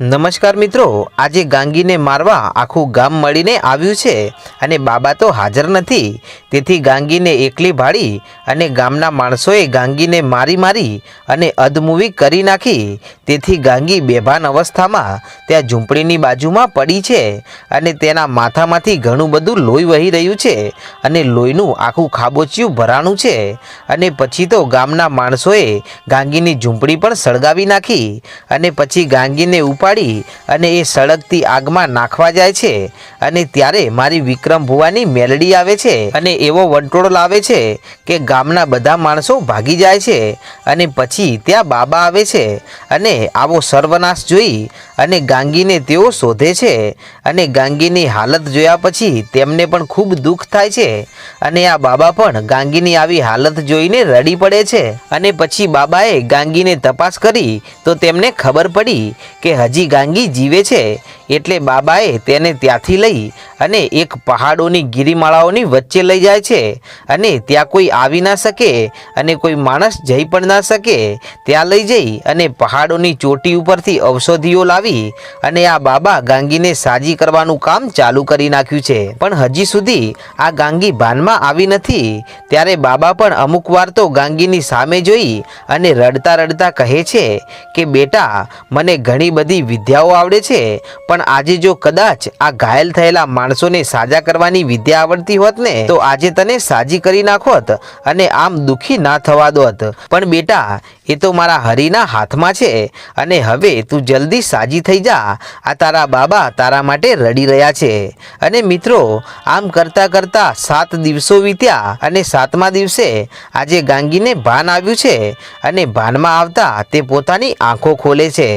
નમસ્કાર મિત્રો, આજે ગાંગીને મારવા આખું ગામ મળીને આવ્યું છે અને બાબા તો હાજર નથી. તેથી ગાંગીને એકલી ભાળી અને ગામના માણસોએ ગાંગીને મારી મારી અને અધમૂવી કરી નાખી. તેથી ગાંગી બેભાન અવસ્થામાં ત્યાં ઝૂંપડીની બાજુમાં પડી છે અને તેના માથામાંથી ઘણું બધું લોહી વહી રહ્યું છે અને લોહીનું આખું ખાબોચિયું ભરાણું છે. અને પછી તો ગામના માણસોએ ગાંગીની ઝૂંપડી પણ સળગાવી નાખી અને પછી ગાંગીને ઉપાડી અને એ સળગતી આગમાં નાખવા જાય છે અને ત્યારે મારી વિક્રમ ભુવાની મેલડી આવે છે અને એવો વંટોળ લાવે છે કે ગામના બધા માણસો ભાગી જાય છે અને પછી ત્યાં બાબા આવે છે અને આવો સર્વનાશ જોઈ અને ગાંગીને તેઓ શોધે છે અને ગાંગીની હાલત જોયા પછી તેમને પણ ખૂબ દુઃખ થાય છે અને આ બાબા પણ ગાંગીની આવી હાલત જોઈને રડી પડે છે અને પછી બાબાએ ગાંગીને તપાસ કરી તો તેમને ખબર પડી કે હજી ગાંગી જીવે છે એટલે બાબાએ તેને ત્યાંથી લઈ અને એક પહાડોની ગિરિમાળાઓની વચ્ચે લઈ જાય છે. અને ત્યાં કોઈ આવી ના શકે અને કોઈ માણસ જઈ પણ ના શકે. ત્યાં લઈ જઈ અને પહાડોની ચોટી ઉપરથી ઔષધિઓ લાવી અને આ બાબા ગાંગીને સાજી કરવાનું કામ ચાલુ કરી નાખ્યું છે. પણ હજી સુધી આ ગાંગી ભાનમાં આવી નથી. ત્યારે બાબા પણ અમુક વાર તો ગાંગીની સામે જોઈ અને રડતા રડતા કહે છે કે, બેટા, મને ઘણી બધી વિદ્યાઓ આવડે છે, પણ આજે જો કદાચ આ ઘાયલ થયેલા માણસોને સાજા કરવાની વિદ્યા આવડતી હોત ને, તો આજે તને સાજી કરી નાખોત અને આમ દુખી ના થવા દોત. પણ બેટા, એ તો મારા હરિના હાથમાં છે અને હવે તું જલ્દી સાજી થઈ જા. આ તારા બાબા તારા માટે રડી રહ્યા છે. અને મિત્રો, આમ કરતા કરતા સાત દિવસો વીત્યા અને સાતમા દિવસે આજે ગાંગીને ભાન આવ્યું છે અને ભાનમાં આવતા તે પોતાની આંખો ખોલે છે.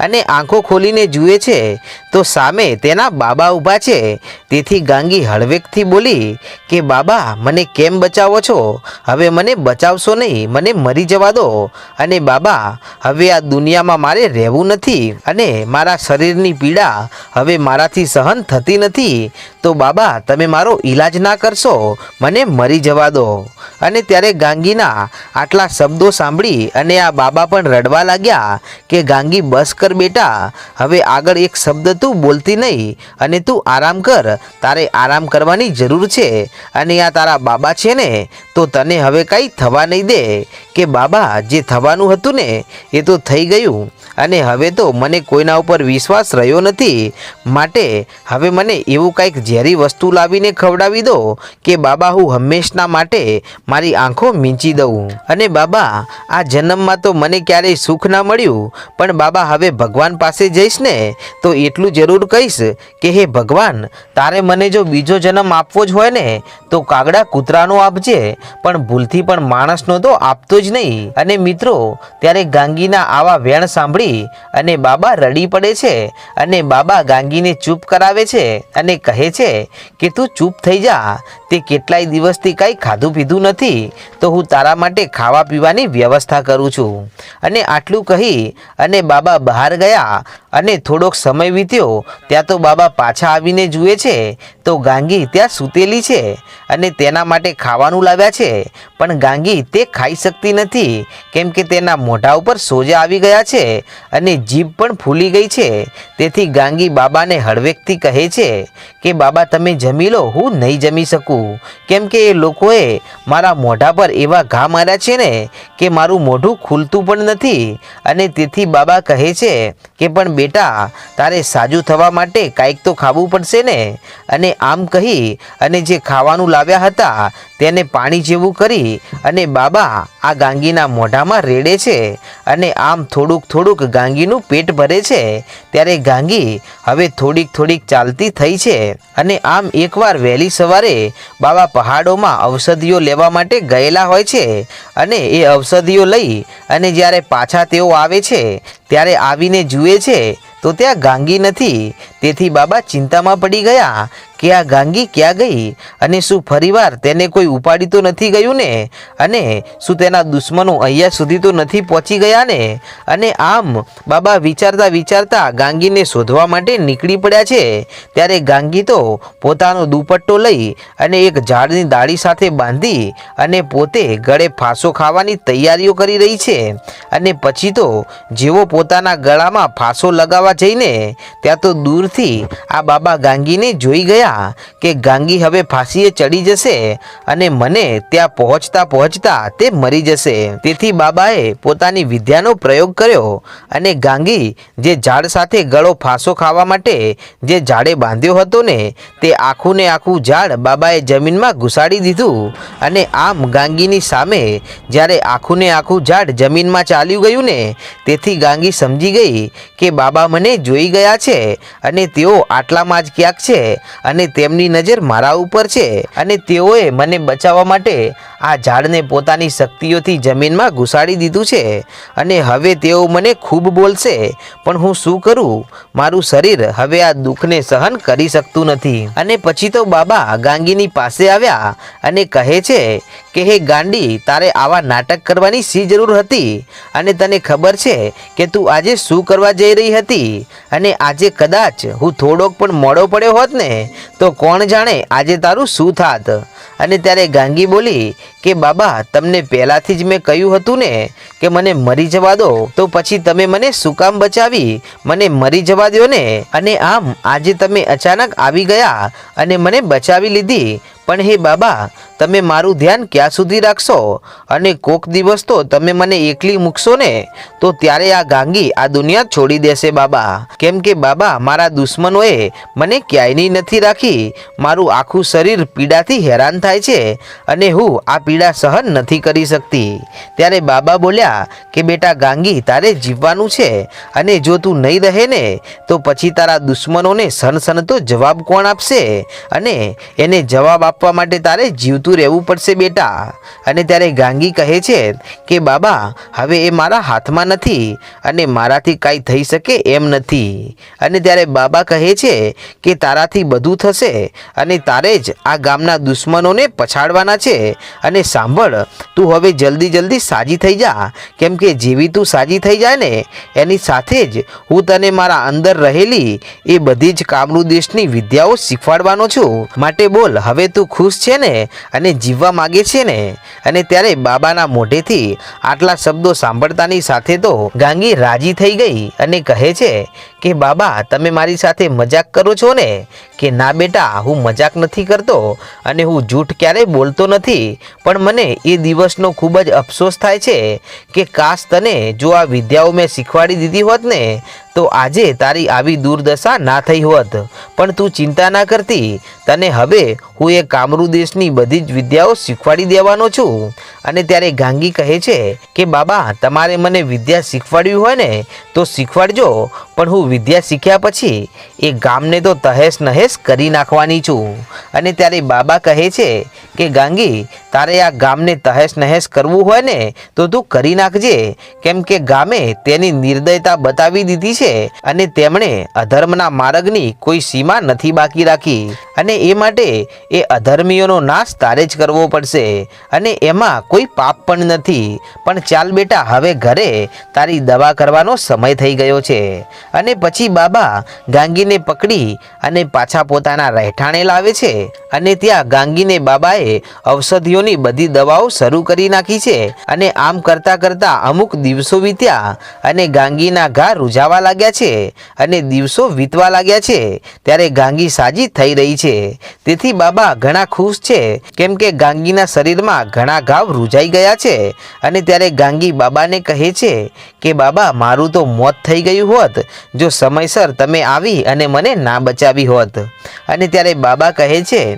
અને આંખો ખોલીને જુએ છે, તો સામે તેના બાબા ઊભા છે. તેથી ગાંગી હળવેકથી બોલી, કે બાબા, મને કેમ બચાવો છો? હવે મને બચાવશો નહીં, મને મરી જવા દો. અને બાબા, હવે આ દુનિયામાં મારે રહેવું નથી અને મારા શરીરની પીડા હવે મારાથી સહન થતી નથી. તો બાબા, તમે મારો ઈલાજ ના કરશો, મને મરી જવા દો. અને ત્યારે ગાંગીના આટલા શબ્દો સાંભળી અને આ બાબા પણ રડવા લાગ્યા કે, ગાંગી, બસ કર બેટા હવે આગળ એક શબ્દ તું બોલતી નહીં અને તું આરામ કર. તારે આરામ કરવાની જરૂર છે અને આ તારા બાબા છે ને, તો તને હવે કાંઈ થવા નહીં દે. કે બાબા, જે થવાનું હતું ને, એ તો થઈ ગયું. અને હવે તો મને કોઈના ઉપર વિશ્વાસ રહ્યો નથી. માટે હવે મને એવું કંઈક ઝેરી વસ્તુ લાવીને ખવડાવી દો કે બાબા, હું હંમેશના માટે મારી આંખો મીંચી દઉં. અને બાબા, આ જન્મમાં તો મને ક્યારેય સુખ ના મળ્યું, પણ બાબા, હવે ભગવાન પાસે જઈશ ને, તો એટલું જરૂર કહીશ કે હે ભગવાન, તારે મને જો બીજો જન્મ આપવો જ હોય ને, તો કાગડા કૂતરાનો આપજે. પણ ભૂલથી પણ માણસનો તો આપતો જ નહીં. અને મિત્રો, ત્યારે ગાંગીના આવા વેણ સાંભળી અને બાબા રડી પડે છે અને બાબા ગાંગીને ચૂપ કરાવે છે અને કહે છે કે તું ચૂપ થઈ જા, તે કેટલાય દિવસથી કાંઈ ખાધું પીધું નથી, તો હું તારા માટે ખાવા પીવાની વ્યવસ્થા કરું છું. અને આટલું કહી અને બાબા બહાર ગયા અને થોડોક સમય વીત્યો, ત્યાં તો બાબા પાછા આવીને જુએ છે. તો ગાંગી ત્યાં સૂતેલી છે અને તેના માટે ખાવાનું લાવ્યા છે. પણ ગાંગી તે ખાઈ શકતી નથી, કેમ કે તેના મોઢા ઉપર સોજા આવી ગયા છે અને જીભ પણ ફૂલી ગઈ છે. તેથી ગાંગી બાબાને હળવેકથી કહે છે કે, બાબા, તમે જમી લો, હું નહીં જમી શકું. કેમ કે એ લોકોએ મારા મોઢા પર એવા ઘા માર્યા છે ને કે મારું મોઢું ખુલતું પણ નથી. અને તેથી બાબા કહે છે કે પણ બેટા, તારે સાજું થવા માટે કાંઈક તો ખાવું પડશે ને. અને આમ કહી, અને જે ખાવાનું લાવ્યા હતા તેને પાણી જેવું કરી અને બાબા આ ગાંગીના મોઢામાં રેડે છે અને આમ થોડુંક થોડુંક ગાંગીનું પેટ ભરે છે. ત્યારે ગાંગી હવે થોડીક થોડીક ચાલતી થઈ છે અને આમ એકવાર વહેલી સવારે બાબા પહાડોમાં ઔષધિઓ લેવા માટે ગયેલા હોય છે અને એ ઔષધિઓ લઈ અને જ્યારે પાછા તેઓ આવે છે, ત્યારે આવીને જુએ છે, તો ત્યાં ગાંગી નથી. તેથી બાબા ચિંતામાં પડી ગયા કે આ ગાંગી, ક્યાં ગઈ અને શું ફરીવાર તેને કોઈ ઉપાડી તો નથી ગયું ને? અને શું તેના દુશ્મનો અહીંયા સુધી તો નથી પહોંચી ગયા ને? અને આમ બાબા વિચારતા વિચારતા ગાંગીને શોધવા માટે નીકળી પડ્યા છે. ત્યારે ગાંગી તો પોતાનો દુપટ્ટો લઈ અને એક ઝાડની દાળી સાથે બાંધી અને પોતે ગળે ફાંસો ખાવાની તૈયારીઓ કરી રહી છે. અને પછી તો જેવો પોતાના ગળામાં ફાંસો લગાવવા જઈને ત્યાં તો દૂરથી આ બાબા ગાંગીને જોઈ ગયા. કે ગાંગી હવે ફાંસીએ ચડી જશે અને મને ત્યાં પહોંચતા પહોંચતા તે મરી જશે. તેથી બાબાએ પોતાની વિદ્યાનો પ્રયોગ કર્યો અને ગાંગી જે ઝાડ સાથે ગળો ફાંસો ખાવા માટે જે ઝાડે બાંધ્યો હતો ને, તે આખું ને આખું ઝાડ બાબાએ જમીનમાં ઘુસાડી દીધું અને આમ ગાંગીની સામે જ્યારે આખું ને આખું ઝાડ જમીનમાં ચાલ્યું ગયું ને, તેથી ગાંગી સમજી ગઈ કે બાબા મને જોઈ ગયા છે અને તેઓ આટલામાં જ ક્યાંક છે અને તેમની નજર મારા ઉપર છે અને તેઓએ મને બચાવવા માટે આ ઝાડને પોતાની શક્તિઓથી જમીનમાં ઘુસાડી દીધું છે અને હવે તેઓ મને ખૂબ બોલશે. પણ હું શું કરું? મારું શરીર હવે આ દુઃખને સહન કરી શકતું નથી. અને પછી તો બાબા ગાંગીની પાસે આવ્યા અને કહે છે કે, હે ગાંડી, તારે આવા નાટક કરવાની શી જરૂર હતી? અને તને ખબર છે કે તું આજે શું કરવા જઈ રહી હતી? અને આજે કદાચ હું થોડોક પણ મોડો પડ્યો હોત ને, તો કોણ જાણે આજે તારું શું થાત? અને ત્યારે ગાંગી બોલી કે, બાબા, તમને પહેલાંથી જ મેં કહ્યું હતું ને કે મને મરી જવા દો, તો પછી તમે મને શું કામ બચાવી? મને મરી જવા દો ને. અને આમ આજે તમે અચાનક આવી ગયા અને મને બચાવી લીધી. પણ હે બાબા તમે મારું ધ્યાન ક્યાં સુધી રાખશો? અને કોક દિવસ તો તમે મને એકલી મૂકશો ને? તો ત્યારે આ ગાંગી આ દુનિયા છોડી દેશે બાબા. કેમ કે બાબા, મારા દુશ્મનોએ મને ક્યાંયની નથી રાખી. મારું આખું શરીર પીડાથી હેરાન થાય છે અને હું આ પીડા સહન નથી કરી શકતી. ત્યારે બાબા બોલ્યા કે, બેટા ગાંગી, તારે જીવવાનું છે અને જો તું નહીં રહે ને, તો પછી તારા દુશ્મનોને સનસનતો જવાબ કોણ આપશે? અને એને જવાબ આપવા માટે તારે જીવતું રહેવું પડશે બેટા. અને ત્યારે ગાંગી કહે છે કે, બાબા, હવે એ મારા હાથમાં નથી અને મારાથી કાંઈ થઈ શકે એમ નથી. અને ત્યારે બાબા કહે છે કે, તારાથી બધું થશે અને તારે જ આ ગામના દુશ્મનોને પછાડવાના છે. અને સાંભળ, તું હવે જલ્દી જલ્દી સાજી થઈ જા. કેમ કે જેવી તું સાજી થઈ જાય ને, એની સાથે જ હું તને મારા અંદર રહેલી એ બધી જ કામરૂ દેશની વિદ્યાઓ શીખવાડવાનો છું. માટે બોલ, હવે તું ખુશ છે ને? અને જીવવા માગે છે ને? અને ત્યારે બાબાના મોઢેથી આટલા શબ્દો સાંભળતાની સાથે તો ગાંગી રાજી થઈ ગઈ અને કહે છે કે, બાબા, તમે મારી સાથે મજાક કરો છો ને? કે, ના બેટા, હું મજાક નથી કરતો અને હું જૂઠ ક્યારેય બોલતો નથી, પણ મને એ દિવસનો ખૂબ જ અફસોસ થાય છે કે કાશ તને જો આ વિદ્યાઓ મેં શીખવાડી દીધી હોત ને, તો આજે તારી આવી દુર્દશા ના થઈ હોત. પણ તું ચિંતા ના કરતી. તને હવે હું એ કામરૂ દેશની બધી જ વિદ્યાઓ શીખવાડી દેવાનો છું. અને ત્યારે ગાંગી કહે છે કે, બાબા, તમારે મને વિદ્યા શીખવાડવી હોય ને, તો શીખવાડજો પણ હું વિદ્યા શીખ્યા પછી એ ગામને તો તહેસ નહેસ કરી નાખવાની છું. અને ત્યારે બાબા કહે છે કે, ગાંગી, તારે આ ગામને તહેસ નહેસ કરવું હોય ને, તો તું કરી નાખજે. કેમ કે ગામે તેની નિર્દયતા બતાવી દીધી છે અને તેમણે અધર્મના માર્ગની કોઈ સીમા નથી બાકી રાખી. અને એ માટે એ અધર્મીઓનો નાશ તારે જ કરવો પડશે. અને એમાં કોઈ પાપ પણ નથી. પણ ચાલ બેટા, હવે ઘરે તારી દવા કરવાનો સમય થઈ ગયો છે. અને પછી બાબા ગાંગીને પકડી અને પાછા પોતાના રહેઠાણે લાવે છે. અને ત્યાં ગાંગીને બાબાએ ઔષધિઓની બધી દવાઓ શરૂ કરી નાખી છે અને આમ કરતાં કરતાં અમુક દિવસો વીત્યા અને ગાંગીના ઘા રૂઝાવા લાગ્યા છે અને દિવસો વીતવા લાગ્યા છે ત્યારે ગાંગી સાજી થઈ રહી છે. તેથી બાબા ઘણા ખુશ છે કેમ કે ગાંગીના શરીરમાં ઘણા ઘાવ રૂઝાઈ ગયા છે અને ત્યારે ગાંગી બાબાને કહે છે કે, બાબા, મારું તો મોત થઈ ગયું હોત, જો સમયસર તમે આવી અને મને ના બચાવી હોત. અને ત્યારે બાબા કહે છે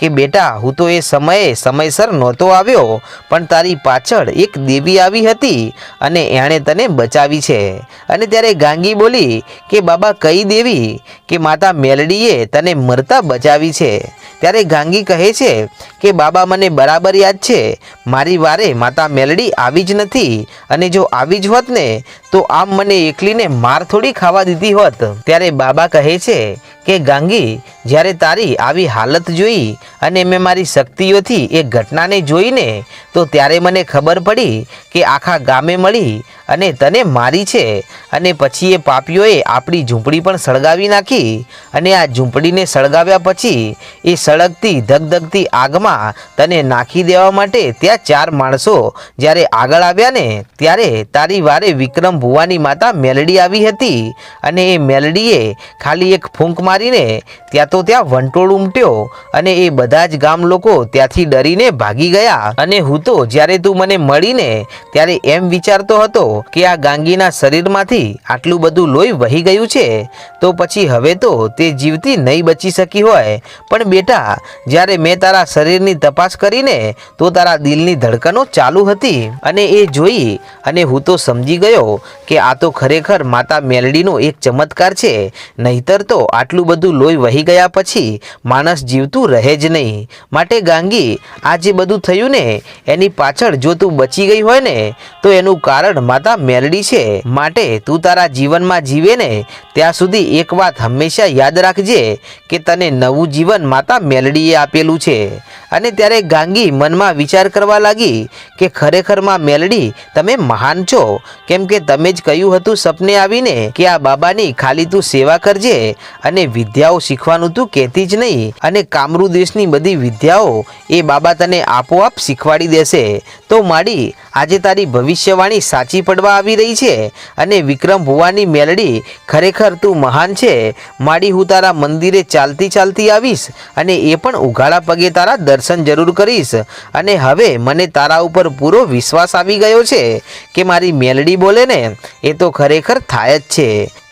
કે બેટા, હું તો એ સમયે સમયસર નહોતો આવ્યો, પણ તારી પાછળ એક દેવી આવી હતી અને એણે તને બચાવી છે. અને ત્યારે ગાંગી બોલી કે, બાબા, કઈ દેવી કે માતા મેલડીએ તને મરતા બચાવી છે? ત્યારે ગાંગી કહે છે કે, બાબા, મને બરાબર યાદ છે. મારી વારે માતા મેલડી આવી જ નથી અને જો આવી જ હોત ને, તો આમ મને એકલીને માર થોડી ખાવા દીધી હોત. ત્યારે બાબા કહે છે કે, ગાંગી, જ્યારે તારી આવી હાલત જોઈ અને મેં મારી શક્તિઓથી એ ઘટનાને જોઈને તો ત્યારે મને ખબર પડી કે આખા ગામે મળી અને તને મારી છે. અને પછી એ પાપીઓએ આપણી ઝૂંપડી પણ સળગાવી નાખી. અને આ ઝૂંપડીને સળગાવ્યા પછી એ સળગતી ધગધગતી આગમાં તને નાખી દેવા માટે ત્યાં ચાર માણસો જ્યારે આગળ આવ્યા ને ત્યારે તારી વારે વિક્રમ ભુવાની માતા મેલડી આવી હતી. અને એ મેલડીએ ખાલી એક ફૂંક મારીને ત્યાં તો ત્યાં વંટોળ ઉમટ્યો. અને એ બધા જ ગામ લોકો ત્યાંથી ડરીને ભાગી ગયા. અને હું તો જ્યારે તું મને મળીને ત્યારે એમ વિચારતો હતો કે આ ગાંગીના શરીરમાંથી આટલું બધું લોહી વહી ગયું છે, તો પછી હવે તો તે જીવતી નહીં બચી શકી હોય. પણ બેટા, જ્યારે મેં તારા શરીરની તપાસ કરીને, તો તારા દિલની ધડકનો ચાલુ હતી. અને એ જોઈ, અને હું તો સમજી ગયો કે આ તો ખરેખર માતા મેલડીનો એક ચમત્કાર છે. નહીતર તો આટલું બધું લોહી વહી ગયા પછી માણસ જીવતું રહે જ નહીં. માટે ગાંગી, આ જે બધું થયું ને, એની પાછળ જો તું બચી ગઈ હોય ને, તો એનું કારણ માતા મેલડી છે. માટે તું તારા જીવનમાં જીવે ને, ત્યાં સુધી એક વાત હંમેશા યાદ રાખજે કે તને નવું જીવન માતા મેલડીએ આપેલું છે. અને ત્યારે ગાંગી મનમાં વિચાર કરવા લાગી કે ખરેખરમાં મેલડી, તમે મહાન છો. કેમ કે તમે જ કહ્યું હતું સપને આવીને કે આ બાબાની ખાલી તું સેવા કરજે અને વિદ્યાઓ શીખવાનું તું કહેતી જ નહીં. અને કામરૂ દેશની બધી વિદ્યાઓ એ બાબા તને આપોઆપ શીખવાડી દેશે. તો માડી, આજે તારી ભવિષ્યવાણી સાચી પડવા આવી રહી છે અને વિક્રમ ભુવાની મેલડી ખરેખર તું મહાન છે. માડી હું તારા મંદિરે ચાલતી ચાલતી આવીશ અને એ પણ ઉઘાડા પગે તારા દર્શન જરૂર કરીશ. અને હવે મને તારા ઉપર પૂરો વિશ્વાસ આવી ગયો છે કે મારી મેલડી બોલે ને, એ તો ખરેખર થાય જ છે.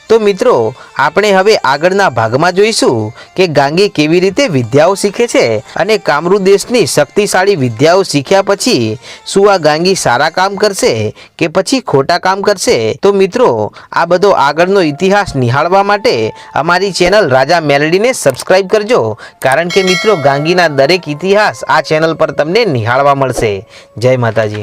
તો મિત્રો, આપણે હવે આગળના ભાગમાં જોઈશું કે ગાંગી કેવી રીતે વિદ્યાઓ શીખે છે અને કામરૂ દેશની શક્તિશાળી વિદ્યાઓ શીખ્યા પછી શું આ ગાંગી સારા કામ કરશે કે પછી ખોટા કામ કરશે? તો મિત્રો, આ બધો આગળનો ઇતિહાસ નિહાળવા માટે અમારી ચેનલ રાજા મેલડીને સબસ્ક્રાઇબ કરજો, કારણ કે મિત્રો, ગાંગીના દરેક ઇતિહાસ આ ચેનલ પર તમને નિહાળવા મળશે. જય માતાજી.